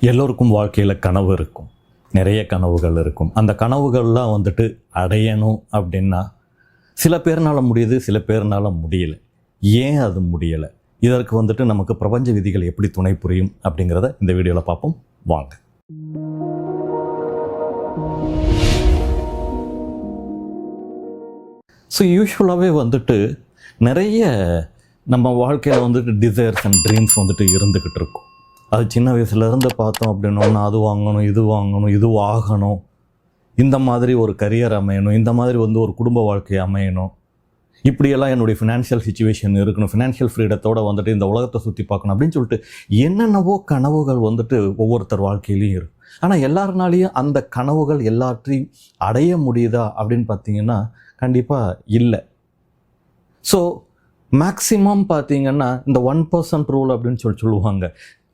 எல்லோருக்கும் வாழ்க்கையில் கனவு இருக்கும். நிறைய கனவுகள் இருக்கும். அந்த கனவுகள்லாம் வந்துட்டு அடையணும் அப்படின்னா சில பேர்னால் முடியுது சில பேர்னால் முடியல. ஏன் அது முடியலை? இதற்கு வந்துட்டு நமக்கு பிரபஞ்ச விதிகள் எப்படி துணை புரியும் அப்படிங்கிறத இந்த வீடியோவில் பார்ப்போம். வாங்க. ஸோ யூஸ்வலாகவே வந்துட்டு நிறைய நம்ம வாழ்க்கையில் வந்துட்டு டிசைர்ஸ் அண்ட் ட்ரீம்ஸ் வந்துட்டு இருந்துக்கிட்டு இருக்கும். அது சின்ன வயசுலேருந்து பார்த்தோம் அப்படின்னோம்னா அது வாங்கணும் இது வாங்கணும் இது ஆகணும் இந்த மாதிரி ஒரு கரியர் அமையணும் இந்த மாதிரி வந்து ஒரு குடும்ப வாழ்க்கை அமையணும். இப்படியெல்லாம் என்னுடைய ஃபினான்ஷியல் சுச்சுவேஷன் இருக்கணும் ஃபினான்ஷியல் ஃப்ரீடத்தோடு வந்துட்டு இந்த உலகத்தை சுற்றி பார்க்கணும் அப்படின்னு சொல்லிட்டு என்னென்னவோ கனவுகள் வந்துட்டு ஒவ்வொருத்தர் வாழ்க்கையிலையும் இருக்கும் ஆனால் எல்லாருனாலையும் அந்த கனவுகள் எல்லாற்றையும் அடைய முடியுதா அப்படின்னு பார்த்தீங்கன்னா கண்டிப்பாக இல்லை. ஸோ மேக்ஸிமம் பார்த்தீங்கன்னா இந்த ஒன் பர்சன்ட் ரூல் அப்படின்னு சொல்லி சொல்லுவாங்க.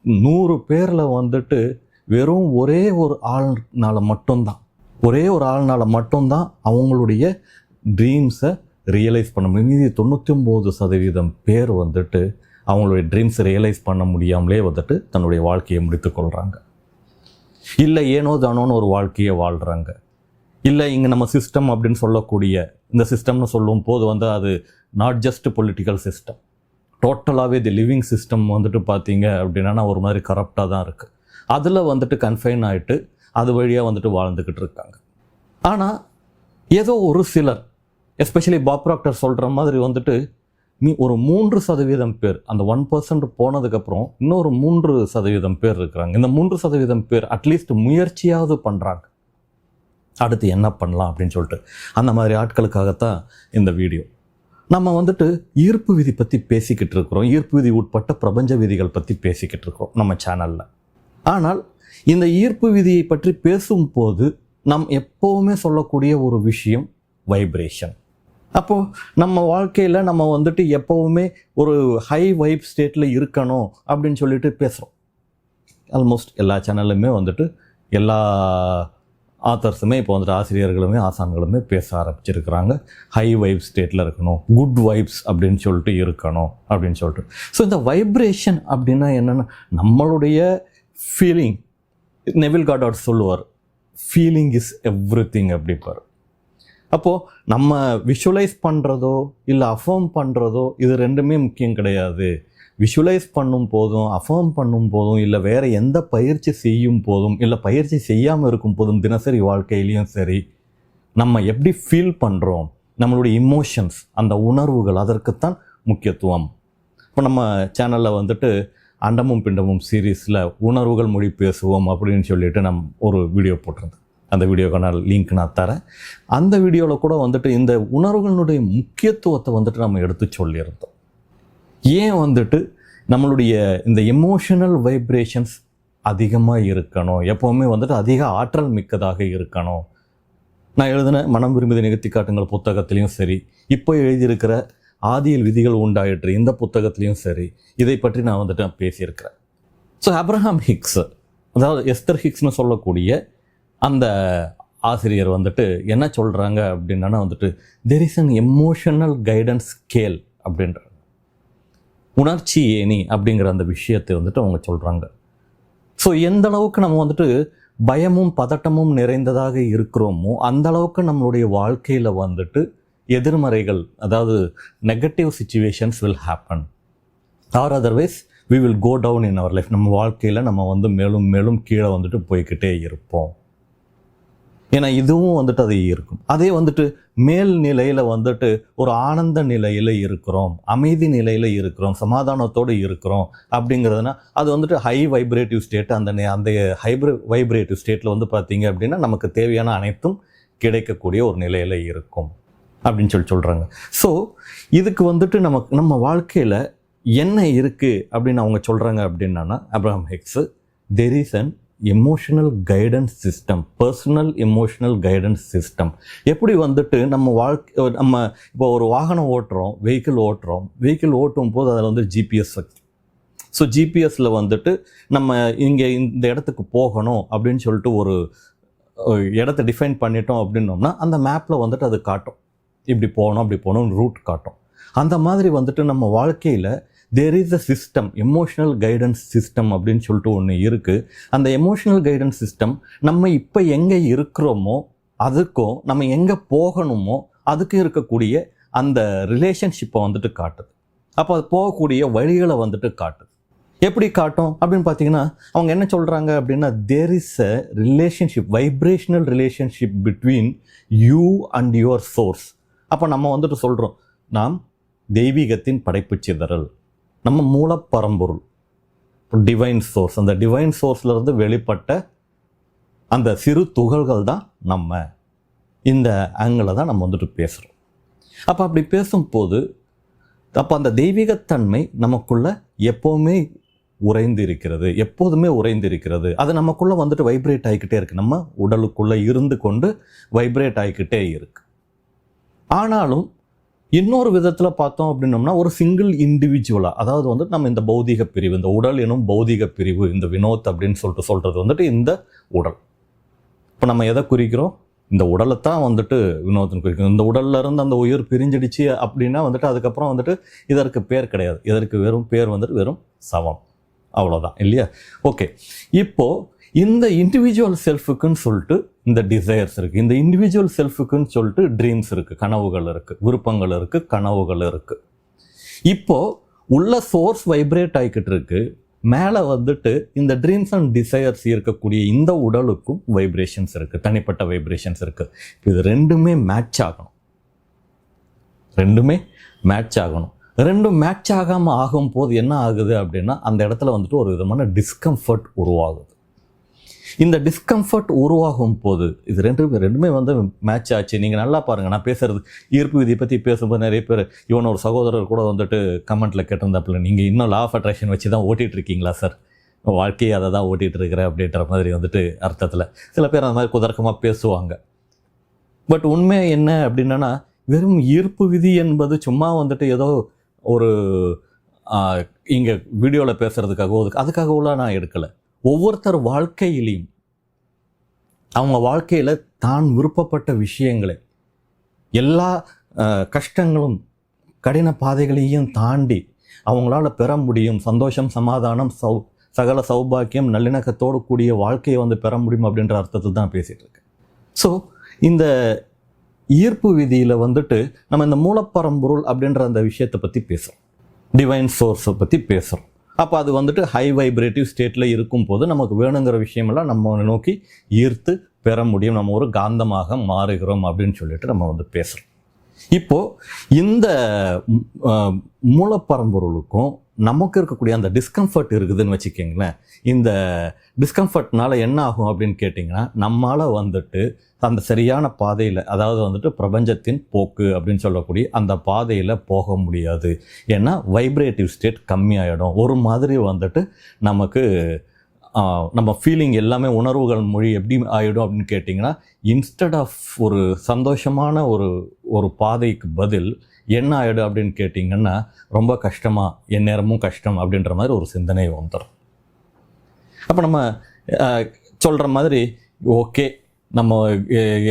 நூறு பேரில் வந்துட்டு வெறும் ஒரே ஒரு ஆள்னால் மட்டும்தான். ஒரே ஒரு ஆள்னால் மட்டும்தான் அவங்களுடைய ட்ரீம்ஸை ரியலைஸ் பண்ண முடியும். மீதி தொண்ணூற்றி ஒம்பது சதவீதம் பேர் வந்துட்டு அவங்களுடைய ட்ரீம்ஸை ரியலைஸ் பண்ண முடியாமலே வந்துட்டு தன்னுடைய வாழ்க்கையை முடித்துக்கொள்கிறாங்க இல்லை ஏனோ தானோன்னு ஒரு வாழ்க்கையை வாழ்கிறாங்க இல்லை இங்கே நம்ம சிஸ்டம் அப்படின்னு சொல்லக்கூடிய இந்த சிஸ்டம்னு சொல்லும் போது வந்து அது நாட் ஜஸ்ட் பொலிட்டிக்கல் சிஸ்டம் டோட்டலாகவே தி லிவிங் சிஸ்டம் வந்துட்டு பார்த்தீங்க அப்படின்னா ஒரு மாதிரி கரப்டாக தான் இருக்குது அதில் வந்துட்டு கன்ஃபைன் ஆகிட்டு அது வழியாக வந்துட்டு வாழ்ந்துக்கிட்டு இருக்காங்க. ஆனால் ஏதோ ஒரு சிலர் எஸ்பெஷலி பாப்ராக்டர் சொல்கிற மாதிரி வந்துட்டு நீ ஒரு மூன்று சதவீதம் பேர் அந்த ஒன் பர்சன்ட் போனதுக்கப்புறம் இன்னொரு மூன்று சதவீதம் பேர் இருக்கிறாங்க. இந்த மூன்று சதவீதம் பேர் அட்லீஸ்ட் முயற்சியாவது பண்ணுறாங்க அடுத்து என்ன பண்ணலாம் அப்படின்னு சொல்லிட்டு அந்த மாதிரி ஆட்களுக்காகத்தான் இந்த வீடியோ நம்ம வந்துட்டு ஈர்ப்பு விதி பற்றி பேசிக்கிட்டு இருக்கிறோம். ஈர்ப்பு விதி உட்பட்ட பிரபஞ்ச விதிகள் பற்றி பேசிக்கிட்டு இருக்கிறோம் நம்ம சேனலில் ஆனால் இந்த ஈர்ப்பு விதியை பற்றி பேசும்போது நம் எப்போவுமே சொல்லக்கூடிய ஒரு விஷயம் வைப்ரேஷன் அப்போது நம்ம வாழ்க்கையில் நம்ம வந்துட்டு எப்போவுமே ஒரு ஹை வைப் ஸ்டேட்டில் இருக்கணும் அப்படின்னு சொல்லிட்டு பேசுகிறோம் ஆல்மோஸ்ட் எல்லா சேனல்லுமே வந்துட்டு எல்லா ஆத்தர்ஸுமே இப்போ வந்துட்டு ஆசிரியர்களுமே ஆசான்களுமே பேச ஆரம்பிச்சிருக்கிறாங்க. ஹை வைப் ஸ்டேட்டில் இருக்கணும். குட் வைப்ஸ் அப்படின்னு சொல்லிட்டு இருக்கணும் அப்படின்னு சொல்லிட்டு. ஸோ இந்த வைப்ரேஷன் அப்படின்னா என்னென்னா நம்மளுடைய ஃபீலிங் நெவில் காடாட் சொல்லுவார் ஃபீலிங் இஸ் எவ்ரி திங் அப்படிப்பார். அப்போது நம்ம விஷுவலைஸ் பண்ணுறதோ இல்லை அஃபார்ம் பண்ணுறதோ இது ரெண்டுமே முக்கியம் கிடையாது. விஷுவலைஸ் பண்ணும் போதும் அஃபர்ம் பண்ணும் போதும் இல்லை வேறு எந்த பயிற்சி செய்யும் போதும் இல்லை பயிற்சி செய்யாமல் இருக்கும் போதும் தினசரி வாழ்க்கையிலையும் சரி நம்ம எப்படி ஃபீல் பண்ணுறோம் நம்மளுடைய இமோஷன்ஸ் அந்த உணர்வுகள் அதற்குத்தான் முக்கியத்துவம். இப்போ நம்ம சேனலில் வந்துட்டு அண்டமும் பிண்டமும் சீரீஸில் உணர்வுகள் மொழி பேசுவோம் அப்படின்னு சொல்லிட்டு நம் ஒரு வீடியோ போட்டிருந்தேன். அந்த வீடியோக்கான லிங்க் நான் தரேன். அந்த வீடியோவில் கூட வந்துட்டு இந்த உணர்வுகளுடைய முக்கியத்துவத்தை வந்துட்டு நம்ம எடுத்து சொல்லியிருந்தோம். ஏன் வந்துட்டு நம்மளுடைய இந்த எமோஷனல் வைப்ரேஷன்ஸ் அதிகமாக இருக்கணும்? எப்போவுமே வந்துட்டு அதிக ஆற்றல் மிக்கதாக இருக்கணும். நான் எழுதின மனம் விரும்பி நிகழ்த்தி காட்டுங்கள் புத்தகத்திலையும் சரி. இப்போ எழுதியிருக்கிற ஆதியில் விதிகள் உண்டாயிற்று இந்த புத்தகத்திலையும் சரி. இதை பற்றி நான் வந்துட்டு பேசியிருக்கிறேன். ஸோ அப்ரஹாம் ஹிக்ஸ் அதாவது எஸ்தர் ஹிக்ஸ்னு சொல்லக்கூடிய அந்த ஆசிரியர் வந்துட்டு என்ன சொல்கிறாங்க அப்படின்னா வந்துட்டு there is an emotional guidance scale அப்படின்ற உணர்ச்சி ஏணி அப்படிங்கிற அந்த விஷயத்தை வந்துட்டு அவங்க சொல்கிறாங்க ஸோ எந்த அளவுக்கு நம்ம வந்துட்டு பயமும் பதட்டமும் நிறைந்ததாக இருக்கிறோமோ அந்த அளவுக்கு நம்மளுடைய வாழ்க்கையில் வந்துட்டு எதிர்மறைகள் அதாவது negative situations will happen or otherwise we will go down in our life நம்ம வாழ்க்கையில் நம்ம வந்து மேலும் மேலும் கீழே வந்துட்டு போய்கிட்டே இருப்போம். ஏன்னா இதுவும் வந்துட்டு அது இருக்கும் அதே வந்துட்டு மேல் நிலையில் வந்துட்டு ஒரு ஆனந்த நிலையில் இருக்கிறோம் அமைதி நிலையில் இருக்கிறோம் சமாதானத்தோடு இருக்கிறோம் அப்படிங்கிறதுனா அது வந்துட்டு ஹை வைப்ரேட்டிவ் ஸ்டேட் அந்த அந்த ஹைப்ர வைப்ரேட்டிவ் ஸ்டேட்டில் வந்து பார்த்தீங்க அப்படின்னா நமக்கு தேவையான அனைத்தும் கிடைக்கக்கூடிய ஒரு நிலையில் இருக்கும் அப்படின்னு சொல்லி சொல்கிறாங்க ஸோ இதுக்கு வந்துட்டு நமக்கு நம்ம வாழ்க்கையில் என்ன இருக்குது அப்படின்னு அவங்க சொல்கிறாங்க அப்படின்னா Abraham Hicks there is and emotional guidance system personal emotional guidance system எப்படி வந்துட்டு நம்ம வாழ்க்கை நம்ம இப்போ ஒரு வாகனம் ஓட்டுறோம் வெஹிக்கிள் ஓட்டுறோம் வெஹிக்கிள் ஓட்டும் போது அதில் வந்து ஜிபிஎஸ் ஸோ ஜிபிஎஸ்ஸில் வந்துட்டு நம்ம இங்கே இந்த இடத்துக்கு போகணும் அப்படின்னு சொல்லிட்டு ஒரு இடத்த டிஃபைன் பண்ணிட்டோம் அப்படின்னோம்னா அந்த மேப்பில் வந்துட்டு அது காட்டும். இப்படி போகணும் அப்படி போகணும் ரூட் காட்டும். அந்த மாதிரி வந்துட்டு நம்ம வாழ்க்கையில் there is a system emotional guidance system அப்படின்னு சொல்லிட்டு ஒன்று இருக்குது அந்த எமோஷனல் கைடன்ஸ் சிஸ்டம் நம்ம இப்போ எங்கே இருக்கிறோமோ அதுக்கும் நம்ம எங்கே போகணுமோ அதுக்கு இருக்கக்கூடிய அந்த ரிலேஷன்ஷிப்பை வந்துட்டு காட்டுது. அப்போ அது போகக்கூடிய வழிகளை வந்துட்டு காட்டுது. எப்படி காட்டும்? அப்படின்னு பார்த்தீங்கன்னா அவங்க என்ன சொல்கிறாங்க அப்படின்னா there is a relationship vibrational relationship between you and your source அப்போ நம்ம வந்துட்டு சொல்கிறோம் நாம் தெய்வீகத்தின் படைப்பு சிதறல். நம்ம மூலப்பரம்பொருள் டிவைன் சோர்ஸ் அந்த டிவைன் சோர்ஸ்லேருந்து வெளிப்பட்ட அந்த சிறு துகள்கள் தான் நம்ம. இந்த ஆங்கிளில் தான் நம்ம வந்துட்டு பேசுகிறோம் அப்போ அப்படி பேசும்போது அப்போ அந்த தெய்வீகத்தன்மை நமக்குள்ளே எப்போவுமே உறைந்து இருக்கிறது எப்போதுமே உறைந்து இருக்கிறது அது நமக்குள்ளே வந்துட்டு வைப்ரேட் ஆகிக்கிட்டே இருக்குது நம்ம உடலுக்குள்ளே இருந்து கொண்டு வைப்ரேட் ஆகிக்கிட்டே இருக்குது ஆனாலும் இன்னொரு விதத்தில் பார்த்தோம் அப்படின்னோம்னா ஒரு சிங்கிள் இண்டிவிஜுவலாக அதாவது வந்துட்டு நம்ம இந்த பௌதிக பிரிவு இந்த உடல் எனும் பௌதிக பிரிவு இந்த வினோத் அப்படின்னு சொல்லிட்டு சொல்கிறது வந்துட்டு இந்த உடல். இப்போ நம்ம எதை குறிக்கிறோம்? இந்த உடலை தான் வந்துட்டு வினோதன் குறிக்கும் இந்த உடல்ல இருந்து அந்த உயிர் பிரிஞ்சிடுச்சு அப்படின்னா வந்துட்டு அதுக்கப்புறம் வந்துட்டு இதற்கு பேர் கிடையாது. இதற்கு வெறும் பேர் வந்துட்டு வெறும் சவம். அவ்வளோதான் இல்லையா? ஓகே. இப்போது இந்த இண்டிவிஜுவல் செல்ஃபுக்குன்னு சொல்லிட்டு இந்த டிசையர்ஸ் இருக்குது இந்த இண்டிவிஜுவல் செல்ஃபுக்குன்னு சொல்லிட்டு ட்ரீம்ஸ் இருக்குது கனவுகள் இருக்குது விருப்பங்கள் இருக்குது கனவுகள் இருக்குது இப்போது உள்ள சோர்ஸ் வைப்ரேட் ஆகிக்கிட்டு இருக்கு. மேலே வந்துட்டு இந்த ட்ரீம்ஸ் அண்ட் டிசையர்ஸ் இருக்கக்கூடிய இந்த உடலுக்கும் வைப்ரேஷன்ஸ் இருக்குது தனிப்பட்ட வைப்ரேஷன்ஸ் இருக்குது இது ரெண்டுமே மேட்ச் ஆகணும். ரெண்டுமே மேட்ச் ஆகணும். ரெண்டும் மேட்ச் ஆகாமல் ஆகும்போது என்ன ஆகுது அப்படின்னா அந்த இடத்துல வந்துட்டு ஒரு விதமான டிஸ்கம்ஃபர்ட் உருவாகுது. இந்த டிஸ்கம்ஃபர்ட் உருவாகும் போது இது ரெண்டு ரெண்டுமே வந்து மேட்ச் ஆச்சு. நீங்கள் நல்லா பாருங்கள் நான் பேசுறது ஈர்ப்பு விதியை பற்றி பேசும்போது நிறைய பேர் இவன் ஒரு சகோதரர் கூட வந்துட்டு கமெண்ட்டில் கேட்டிருந்தாப்புல நீங்கள் இன்னும் லா ஆஃப் அட்ராக்ஷன் வச்சு தான் ஓட்டிகிட்டு இருக்கீங்களா சார் வாழ்க்கையை அதை தான் ஓட்டிகிட்டு இருக்கிறேன் அப்படின்ற மாதிரி வந்துட்டு அர்த்தத்தில். சில பேர் அந்த மாதிரி குதர்க்கமாக பேசுவாங்க. பட் உண்மை என்ன அப்படின்னா வெறும் ஈர்ப்பு விதி என்பது சும்மா வந்துட்டு ஏதோ ஒரு இங்கே வீடியோவில் பேசுகிறதுக்காகவோ அதுக்காகவோலாம் நான் எடுக்கலை. ஒவ்வொருத்தர் வாழ்க்கையிலையும் அவங்க வாழ்க்கையில் தான் விருப்பப்பட்ட விஷயங்களை எல்லா கஷ்டங்களும் கடின பாதைகளையும் தாண்டி அவங்களால பெற முடியும் சந்தோஷம் சமாதானம் சௌ சகல சௌபாக்கியம் நல்லிணக்கத்தோடு கூடிய வாழ்க்கையை வந்து பெற முடியும் அப்படின்ற அர்த்தத்தில் தான் பேசிகிட்டு இருக்கேன் ஸோ இந்த ஈர்ப்பு விதியில் வந்துட்டு நம்ம இந்த மூலப்பரம்பொருள் அப்படின்ற அந்த விஷயத்தை பற்றி பேசுகிறோம் டிவைன் சோர்ஸை பற்றி பேசுகிறோம் அப்போ அது வந்துட்டு ஹை வைப்ரேட்டிவ் ஸ்டேட்டில் இருக்கும் போது நமக்கு வேணுங்கிற விஷயமெல்லாம் நம்ம நோக்கி ஈர்த்து பெற முடியும். நம்ம ஒரு காந்தமாக மாறுகிறோம் அப்படின்னு சொல்லிட்டு நம்ம வந்து பேசுகிறோம் இப்போது இந்த மூலப்பரம்பொருளுக்கும் நமக்கு இருக்கக்கூடிய அந்த டிஸ்கம்ஃபர்ட் இருக்குதுன்னு வச்சுக்கோங்களேன். இந்த டிஸ்கம்ஃபர்ட்னால என்ன ஆகும் அப்படின்னு கேட்டிங்கன்னா நம்மளால் வந்துட்டு அந்த சரியான பாதையில் அதாவது வந்துட்டு பிரபஞ்சத்தின் போக்கு அப்படின்னு சொல்லக்கூடிய அந்த பாதையில் போக முடியாது. ஏன்னா வைப்ரேட்டிவ் ஸ்டேட் கம்மியாயிடும். ஒரு மாதிரி வந்துட்டு நமக்கு நம்ம ஃபீலிங் எல்லாமே உணர்வுகள் மொழி எப்படி ஆகிடும் அப்படின்னு கேட்டிங்கன்னா இன்ஸ்டட் ஆஃப் ஒரு சந்தோஷமான ஒரு ஒரு பாதைக்கு பதில் என்ன ஆகிடும் அப்படின்னு கேட்டிங்கன்னா ரொம்ப கஷ்டமாக எந்நேரமும் கஷ்டம் அப்படின்ற மாதிரி ஒரு சிந்தனை வந்துடும் அப்போ நம்ம சொல்கிற மாதிரி ஓகே நம்ம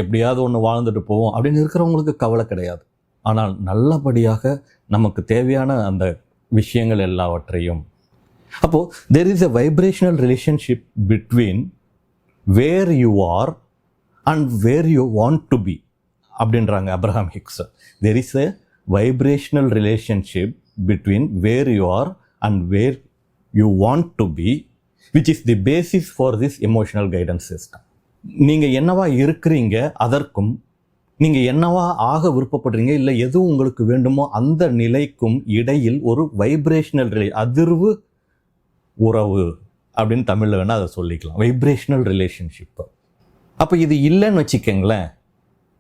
எப்படியாவது ஒன்று வாழ்ந்துட்டு போவோம் அப்படின்னு இருக்கிறவங்களுக்கு கவலை கிடையாது. ஆனால் நல்லபடியாக நமக்கு தேவையான அந்த விஷயங்கள் எல்லாவற்றையும். அப்போது there is a vibrational relationship between where you are and where you want to be அப்படின்றாங்க Abraham Hicks there is a vibrational relationship between where you are and where you want to be which is the basis for this emotional guidance system நீங்கள் என்னவா இருக்கிறீங்க அதற்கும் நீங்கள் என்னவா ஆக விருப்பப்படுறீங்க இல்லை எது உங்களுக்கு வேண்டுமோ அந்த நிலைக்கும் இடையில் ஒரு வைப்ரேஷனல் ரிலே அதிர்வு உறவு அப்படின்னு தமிழில் வேணால் அதை சொல்லிக்கலாம். வைப்ரேஷனல் ரிலேஷன்ஷிப்பு அப்போ இது இல்லைன்னு வச்சுக்கோங்களேன்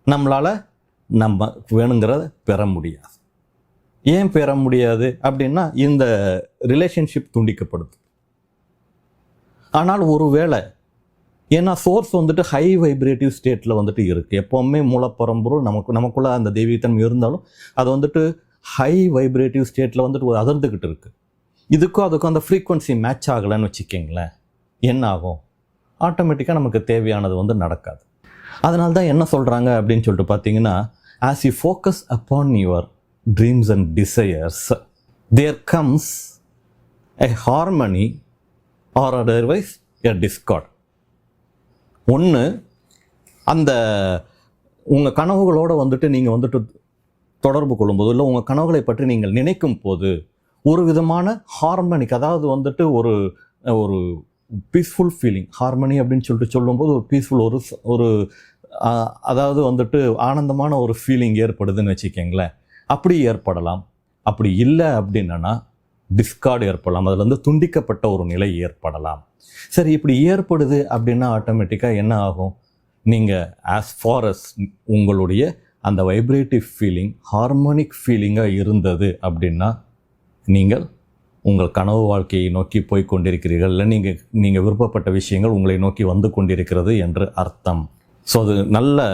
நம்மளால் நம்ம வேணுங்கிறத பெற முடியாது. ஏன் பெற முடியாது அப்படின்னா இந்த ரிலேஷன்ஷிப் துண்டிக்கப்படுது. ஆனால் ஒருவேளை ஏன்னா சோர்ஸ் வந்துட்டு ஹை வைப்ரேட்டிவ் ஸ்டேட்டில் வந்துட்டு இருக்குது எப்போவுமே மூலப்பரம்பொருள் நமக்கு நமக்குள்ளே அந்த தெய்வீகத்தன்மை இருந்தாலும் அது வந்துட்டு ஹை வைப்ரேட்டிவ் ஸ்டேட்டில் வந்துட்டு ஒரு அதிர்ந்துக்கிட்டு இருக்குது இதுக்கும் அதுக்கும் அந்த ஃப்ரீக்குவன்சி மேட்ச் ஆகலைன்னு வச்சுக்கிங்களேன். என்ன ஆகும்? ஆட்டோமேட்டிக்காக நமக்கு தேவையானது வந்து நடக்காது. அதனால தான் என்ன சொல்கிறாங்க அப்படின்னு சொல்லிட்டு பார்த்தீங்கன்னா as you focus upon your dreams and desires there comes a harmony or otherwise a discord ஒன்று அந்த உங்கள் கனவுகளோடு வந்துட்டு நீங்கள் வந்துட்டு தொடர்பு கொள்ளும்போது இல்லை உங்கள் கனவுகளை பற்றி நீங்கள் நினைக்கும் போது ஒரு விதமான ஹார்மனிக் அதாவது வந்துட்டு ஒரு ஒரு பீஸ்ஃபுல் ஃபீலிங் ஹார்மனி அப்படின்னு சொல்லிட்டு சொல்லும்போது ஒரு பீஸ்ஃபுல் ஒரு ஒரு அதாவது வந்துட்டு ஆனந்தமான ஒரு ஃபீலிங் ஏற்படுதுன்னு வச்சுக்கோங்களேன். அப்படி ஏற்படலாம். அப்படி இல்லை அப்படின்னா டிஸ்கார்டு ஏற்படலாம். அதில் வந்து துண்டிக்கப்பட்ட ஒரு நிலை ஏற்படலாம். சரி இப்படி ஏற்படுது அப்படின்னா ஆட்டோமேட்டிக்காக என்ன ஆகும்? நீங்கள் ஆஸ் ஃபார் அஸ் உங்களுடைய அந்த வைப்ரேட்டிவ் ஃபீலிங் ஹார்மோனிக் ஃபீலிங்காக இருந்தது அப்படின்னா நீங்கள் உங்கள் கனவு வாழ்க்கையை நோக்கி போய் கொண்டிருக்கிறீர்கள். இல்லை நீங்கள் நீங்கள் விருப்பப்பட்ட விஷயங்கள் உங்களை நோக்கி வந்து கொண்டிருக்கிறது என்று அர்த்தம். ஸோ அது நல்ல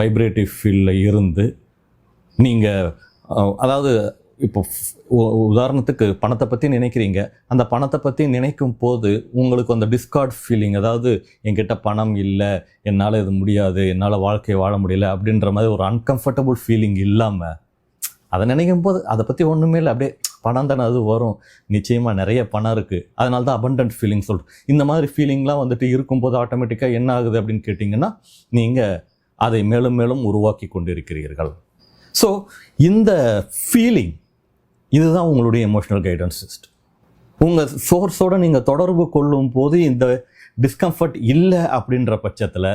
வைப்ரேட்டிவ் ஃபீல்டில் இருந்து நீங்கள் அதாவது இப்போ உதாரணத்துக்கு பணத்தை பற்றி நினைக்கிறீங்க. அந்த பணத்தை பற்றி நினைக்கும் போது உங்களுக்கு அந்த டிஸ்கார்ட் ஃபீலிங் அதாவது என்கிட்ட பணம் இல்லை என்னால் இது முடியாது என்னால் வாழ்க்கையை வாழ முடியல அப்படின்ற மாதிரி ஒரு அன்கம்ஃபர்டபுள் ஃபீலிங் இல்லாமல் அதை நினைக்கும் போது அதை பற்றி ஒன்றுமே இல்லை. அப்படியே பணம் தானே அது வரும். நிச்சயமாக நிறைய பணம் இருக்குது அதனால தான் அபண்டன்ட் ஃபீலிங் சொல்கிறோம் இந்த மாதிரி ஃபீலிங்லாம் வந்துட்டு இருக்கும்போது ஆட்டோமேட்டிக்காக என்ன ஆகுது அப்படின்னு கேட்டிங்கன்னா நீங்கள் அதை மேலும் மேலும் உருவாக்கி கொண்டிருக்கிறீர்கள். ஸோ இந்த ஃபீலிங் இதுதான் உங்களுடைய எமோஷனல் கைடன்ஸ் சிஸ்டம் உங்கள் சோர்ஸோட நீங்கள் தொடர்பு கொள்ளும் போது இந்த டிஸ்கம்ஃபர்ட் இல்லை அப்படின்ற பட்சத்தில்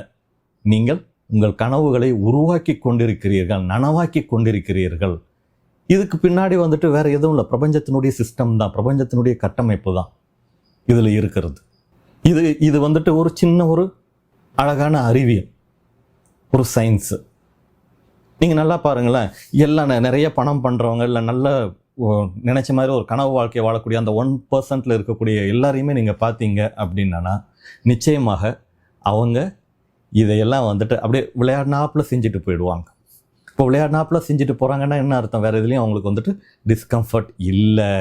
நீங்கள் உங்கள் கனவுகளை உருவாக்கி கொண்டிருக்கிறீர்கள் நனவாக்கி கொண்டிருக்கிறீர்கள். இதுக்கு பின்னாடி வந்துட்டு வேறு எதுவும் இல்லை. பிரபஞ்சத்தினுடைய சிஸ்டம் தான். பிரபஞ்சத்தினுடைய கட்டமைப்பு தான் இதில் இருக்கிறது. இது இது வந்துட்டு ஒரு சின்ன ஒரு அழகான அறிவியல். ஒரு சயின்ஸு நீங்கள் நல்லா பாருங்களேன். எல்லாம் நிறைய பணம் பண்ணுறவங்க இல்லை நல்ல நினச்ச மாதிரி ஒரு கனவு வாழ்க்கையை வாழக்கூடிய அந்த ஒன் பர்சன்ட்ல இருக்கக்கூடிய எல்லாரையுமே நீங்கள் பார்த்தீங்க அப்படின்னா நிச்சயமாக அவங்க இதையெல்லாம் வந்துட்டு அப்படியே விளையாடினாப்பில் செஞ்சுட்டு போயிடுவாங்க. இப்போ விளையாடினாப்பில் செஞ்சுட்டு போகிறாங்கன்னா என்ன அர்த்தம்? வேறு எதுலேயும் அவங்களுக்கு வந்துட்டு டிஸ்கம்ஃபர்ட் இல்லை.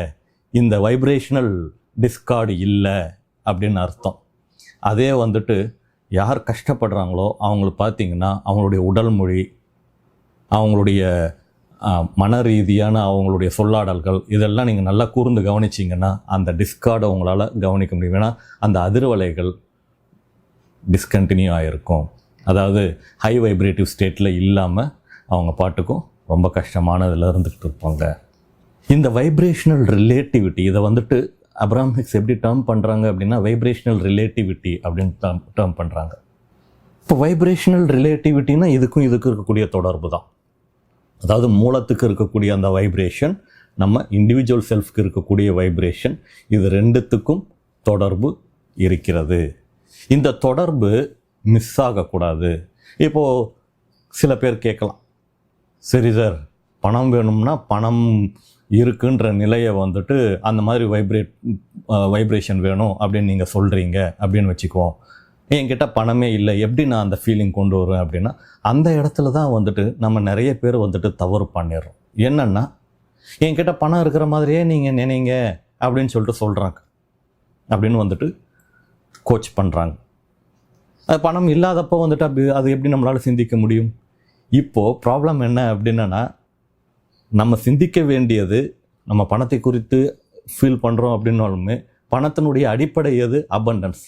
இந்த வைப்ரேஷனல் டிஸ்கார்டு இல்லை அப்படின்னு அர்த்தம். அதே வந்துட்டு யார் கஷ்டப்படுறாங்களோ அவங்களுக்கு பார்த்தீங்கன்னா அவங்களுடைய உடல் மொழி அவங்களுடைய மன ரீதியான அவங்களுடைய சொல்லாடல்கள் இதெல்லாம் நீங்கள் நல்லா கூர்ந்து கவனிச்சிங்கன்னா அந்த டிஸ்கார்டை உங்களால் கவனிக்க முடியும். ஏன்னா அந்த அதிர்வலைகள் டிஸ்கண்டினியூ ஆகிருக்கும் அதாவது ஹை வைப்ரேட்டிவ் ஸ்டேட்டில் இல்லாமல் அவங்க பாட்டுக்கும் ரொம்ப கஷ்டமானதில் இருந்துக்கிட்டு இருப்பாங்க. இந்த வைப்ரேஷனல் ரிலேட்டிவிட்டி இதை வந்துட்டு அப்ராமிக்ஸ் எப்படி டேர்ம் பண்ணுறாங்க அப்படின்னா வைப்ரேஷனல் ரிலேட்டிவிட்டி அப்படின்னு டேர்ம் டேர்ம் பண்ணுறாங்க இப்போ வைப்ரேஷனல் ரிலேட்டிவிட்டினா இதுக்கும் இதுக்கும் இருக்கக்கூடிய தொடர்பு தான். அதாவது மூலத்துக்கு இருக்கக்கூடிய அந்த வைப்ரேஷன் நம்ம இண்டிவிஜுவல் செல்ஃப்க்கு இருக்கக்கூடிய வைப்ரேஷன் இது ரெண்டுத்துக்கும் தொடர்பு இருக்கிறது. இந்த தொடர்பு மிஸ் ஆகக்கூடாது. இப்போது சில பேர் கேட்கலாம் சரி சார் பணம் வேணும்னா பணம் இருக்குன்ற நிலையை வந்துட்டு அந்த மாதிரி வைப்ரேட் வைப்ரேஷன் வேணும் அப்படின்னு நீங்கள் சொல்கிறீங்க அப்படின்னு வச்சுக்குவோம். என்கிட்ட பணமே இல்லை எப்படி நான் அந்த ஃபீலிங் கொண்டு வருவேன் அப்படின்னா அந்த இடத்துல தான் வந்துட்டு நம்ம நிறைய பேர் வந்துட்டு தவறு பண்ணிடுறோம். என்னென்னா என்கிட்ட பணம் இருக்கிற மாதிரியே நீங்கள் நினைங்க அப்படின்னு சொல்லிட்டு சொல்கிறாங்க அப்படின்னு வந்துட்டு கோச் பண்ணுறாங்க அது பணம் இல்லாதப்போ வந்துட்டு அப்படி அது எப்படி நம்மளால் சிந்திக்க முடியும்? இப்போது ப்ராப்ளம் என்ன அப்படின்னா நம்ம சிந்திக்க வேண்டியது நம்ம பணத்தை குறித்து ஃபீல் பண்ணுறோம் அப்படின்னாலுமே பணத்தினுடைய அடிப்படை எது? அபண்டன்ஸ்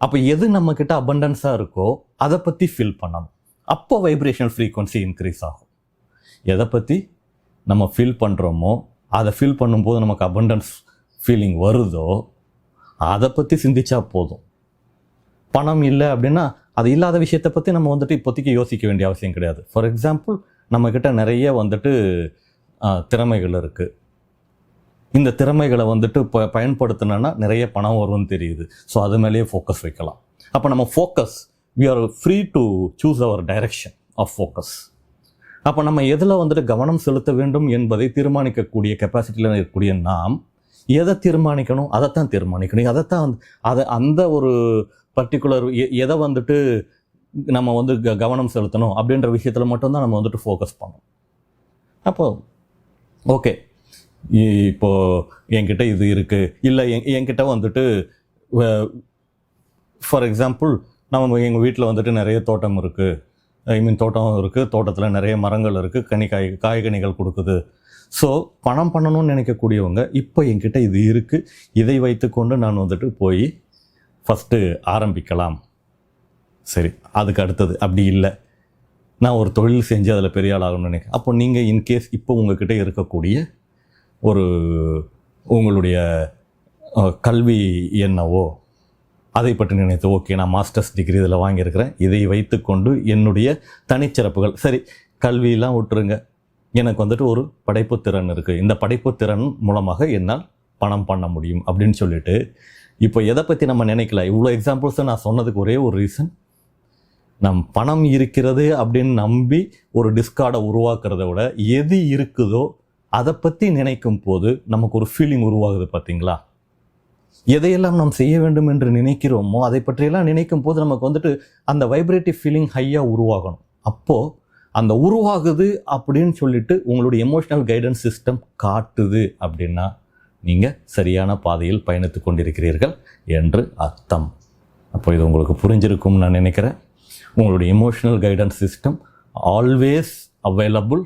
அப்போ எது நம்மக்கிட்ட அபண்டன்ஸாக இருக்கோ அதை பற்றி ஃபீல் பண்ணணும். அப்போ வைப்ரேஷனல் ஃப்ரீக்குவன்சி இன்க்ரீஸ் ஆகும். எதை பற்றி நம்ம ஃபீல் பண்ணுறோமோ அதை ஃபீல் பண்ணும்போது நமக்கு அபண்டன்ஸ் ஃபீலிங் வருதோ அதை பற்றி சிந்திச்சா போதும். பணம் இல்லை அப்படின்னா அது இல்லாத விஷயத்தை பற்றி நம்ம வந்துட்டு இப்போதைக்கு யோசிக்க வேண்டிய அவசியம் கிடையாது. ஃபார் எக்ஸாம்பிள் நம்மக்கிட்ட நிறைய வந்துட்டு திறமைகள் இருக்குது இந்த திறமைகளை வந்துட்டு ப பயன்படுத்தினோன்னா நிறைய பணம் வரும்னு தெரியுது. ஸோ அது மேலேயே ஃபோக்கஸ் வைக்கலாம். அப்போ நம்ம focus we are free to choose our direction of focus அப்போ நம்ம எதில் வந்துட்டு கவனம் செலுத்த வேண்டும் என்பதை தீர்மானிக்கக்கூடிய கெப்பாசிட்டியில் இருக்கக்கூடிய நாம் எதை தீர்மானிக்கணும்? அதைத்தான் தீர்மானிக்கணும். அதைத்தான் வந்து அதை அந்த ஒரு பர்டிகுலர் எதை வந்துட்டு நம்ம வந்து க- கவனம் செலுத்தணும் அப்படின்ற விஷயத்தில் மட்டும்தான் நம்ம வந்துட்டு ஃபோக்கஸ் பண்ணணும். அப்போது ஓகே இப்போது என்கிட்ட இது இருக்குது இல்லை என் என்கிட்ட வந்துட்டு ஃபார் எக்ஸாம்பிள் நம்ம எங்கள் வீட்டில் வந்துட்டு நிறைய தோட்டம் இருக்குது ஐ மீன் தோட்டம் இருக்குது தோட்டத்தில் நிறைய மரங்கள் இருக்குது கனி காய் காய்கனிகள் கொடுக்குது. ஸோ பணம் பண்ணணும்னு நினைக்கக்கூடியவங்க இப்போ என்கிட்ட இது இருக்குது இதை வைத்துக்கொண்டு நான் வந்துட்டு போய் ஃபஸ்ட்டு ஆரம்பிக்கலாம். சரி அதுக்கு அடுத்தது அப்படி இல்லை. நான் ஒரு தொழில் செஞ்சு அதில் பெரிய ஆள் ஆகணும்னு நினைக்கிறேன் அப்போ நீங்கள் இன்கேஸ் இப்போ உங்ககிட்ட இருக்கக்கூடிய ஒரு உங்களுடைய கல்வி என்னவோ அதை பற்றி நினைத்து ஓகே நான் மாஸ்டர்ஸ் டிகிரி இதில் வாங்கியிருக்கிறேன். இதை வைத்துக்கொண்டு என்னுடைய தனிச்சிறப்புகள் சரி கல்வியெல்லாம் விட்டுருங்க. எனக்கு வந்துட்டு ஒரு படைப்பு திறன் இருக்குது இந்த படைப்பு திறன் மூலமாக என்னால் பணம் பண்ண முடியும் அப்படின்னு சொல்லிட்டு இப்போ எதை பற்றி நம்ம நினைக்கல? இவ்வளோ எக்ஸாம்பிள்ஸை நான் சொன்னதுக்கு ஒரே ஒரு ரீசன் நம் பணம் இருக்கிறது அப்படின்னு நம்பி ஒரு டிஸ்கார்டை உருவாக்குறத விட எது இருக்குதோ அதை பற்றி நினைக்கும் போது நமக்கு ஒரு ஃபீலிங் உருவாகுது பார்த்தீங்களா எதையெல்லாம் நாம் செய்ய வேண்டும் என்று நினைக்கிறோமோ அதை பற்றியெல்லாம் நினைக்கும் போது நமக்கு வந்துட்டு அந்த வைப்ரேட்டிவ் ஃபீலிங் ஹையாக உருவாகணும். அப்போது அந்த உருவாகுது அப்படின்னு சொல்லிட்டு உங்களுடைய எமோஷனல் கைடன்ஸ் சிஸ்டம் காட்டுது அப்படின்னா நீங்கள் சரியான பாதையில் பயணித்து கொண்டிருக்கிறீர்கள் என்று அர்த்தம். அப்போ இது உங்களுக்கு புரிஞ்சிருக்கும்னு நான் நினைக்கிறேன். உங்களுடைய emotional guidance system always available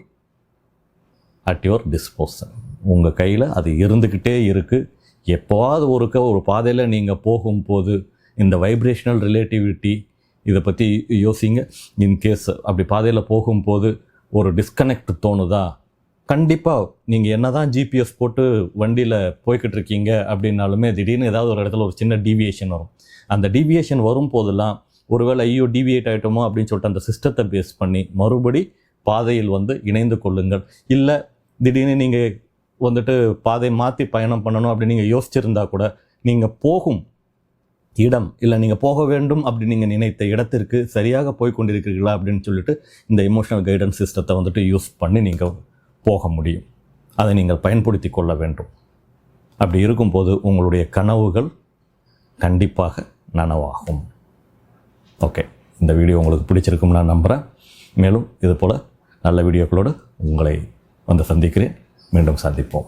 at your disposal உங்கள் கையில் அது இருந்துக்கிட்டே இருக்குது எப்போவாவது ஒருக்க ஒரு பாதையில் நீங்கள் போகும்போது இந்த வைப்ரேஷனல் ரிலேட்டிவிட்டி இதை பற்றி யோசிங்க. இன்கேஸ் அப்படி பாதையில் போகும்போது ஒரு டிஸ்கனெக்ட் தோணுதா? கண்டிப்பாக நீங்கள் என்ன தான் ஜிபிஎஸ் போட்டு வண்டியில் போய்கிட்டு இருக்கீங்க அப்படின்னாலுமே திடீர்னு ஏதாவது ஒரு இடத்துல ஒரு சின்ன டீவியேஷன் வரும். அந்த டீவியேஷன் வரும் போதெல்லாம் ஒருவேளை ஐயோ டீவியேட் ஆகிட்டோமோ அப்படின்னு சொல்லிட்டு அந்த சிஸ்டத்தை பேஸ் பண்ணி மறுபடி பாதையில் வந்து இணைந்து கொள்ளுங்கள். இல்லை திடீர்னு நீங்கள் வந்துட்டு பாதை மாற்றி பயணம் பண்ணணும் அப்படின்னு நீங்கள் யோசிச்சிருந்தா கூட நீங்கள் போகும் இடம் இல்லை நீங்கள் போக வேண்டும் அப்படி நீங்கள் நினைத்த இடத்திற்கு சரியாக போய் கொண்டிருக்கிறீர்களா அப்படின்னு சொல்லிட்டு இந்த எமோஷனல் கைடன்ஸ் சிஸ்டத்தை வந்துட்டு யூஸ் பண்ணி நீங்கள் போக முடியும். அதை நீங்கள் பயன்படுத்தி கொள்ள வேண்டும். அப்படி இருக்கும்போது உங்களுடைய கனவுகள் கண்டிப்பாக நனவாகும். ஓகே இந்த வீடியோ உங்களுக்கு பிடிச்சிருக்கும்னு நான் நம்புகிறேன் மேலும் இது போல் நல்ல வீடியோக்களோடு உங்களை வந்து சந்திக்கிறேன். மீண்டும் சந்திப்போம்.